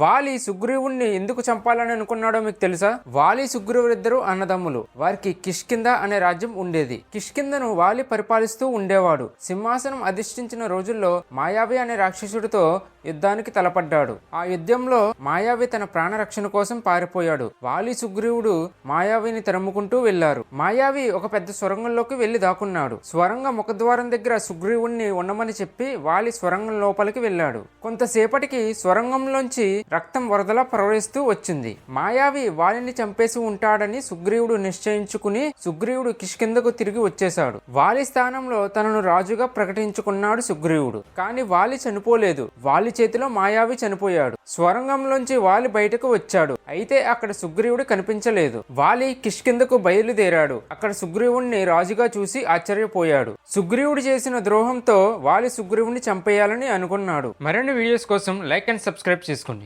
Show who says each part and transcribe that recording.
Speaker 1: వాలి సుగ్రీవుణ్ణి ఎందుకు చంపాలని అనుకున్నాడో మీకు తెలుసా? వాలి సుగ్రీవులిద్దరూ అన్నదమ్ములు. వారికి కిష్కింద అనే రాజ్యం ఉండేది. కిష్కిందను వాలి పరిపాలిస్తూ ఉండేవాడు. సింహాసనం అధిష్ఠించిన రోజుల్లో మాయావి అనే రాక్షసుడితో యుద్ధానికి తలపడ్డాడు. ఆ యుద్ధంలో మాయావి తన ప్రాణరక్షణ కోసం పారిపోయాడు. వాలి సుగ్రీవుడు మాయావిని తరుముకుంటూ వెళ్ళారు మాయావి ఒక పెద్ద స్వరంగంలోకి వెళ్ళి దాక్కున్నాడు. స్వరంగ ముఖద్వారం దగ్గర సుగ్రీవుణ్ణి ఉండమని చెప్పి వాలి స్వరంగం లోపలికి వెళ్ళాడు. కొంతసేపటికి స్వరంగంలోంచి రక్తం వరదలా ప్రవహిస్తూ వచ్చింది. మాయావి వాలిని చంపేసి ఉంటాడని సుగ్రీవుడు నిశ్చయించుకుని సుగ్రీవుడు కిష్కిందకు తిరిగి వచ్చేశాడు. వాలి స్థానంలో తనను రాజుగా ప్రకటించుకున్నాడు సుగ్రీవుడు. కానీ వాలి చనిపోలేదు. వాలి చేతిలో మాయావి చనిపోయాడు. స్వరంగంలోంచి వాలి బయటకు వచ్చాడు. అయితే అక్కడ సుగ్రీవుడు కనిపించలేదు. వాలి కిష్కిందకు బయలుదేరాడు. అక్కడ సుగ్రీవుణ్ణి రాజుగా చూసి ఆశ్చర్యపోయాడు. సుగ్రీవుడు చేసిన ద్రోహంతో వాలి సుగ్రీవుని చంపేయాలని అనుకున్నాడు. మరిన్ని వీడియోస్ కోసం లైక్ అండ్ సబ్స్క్రైబ్ చేసుకోండి.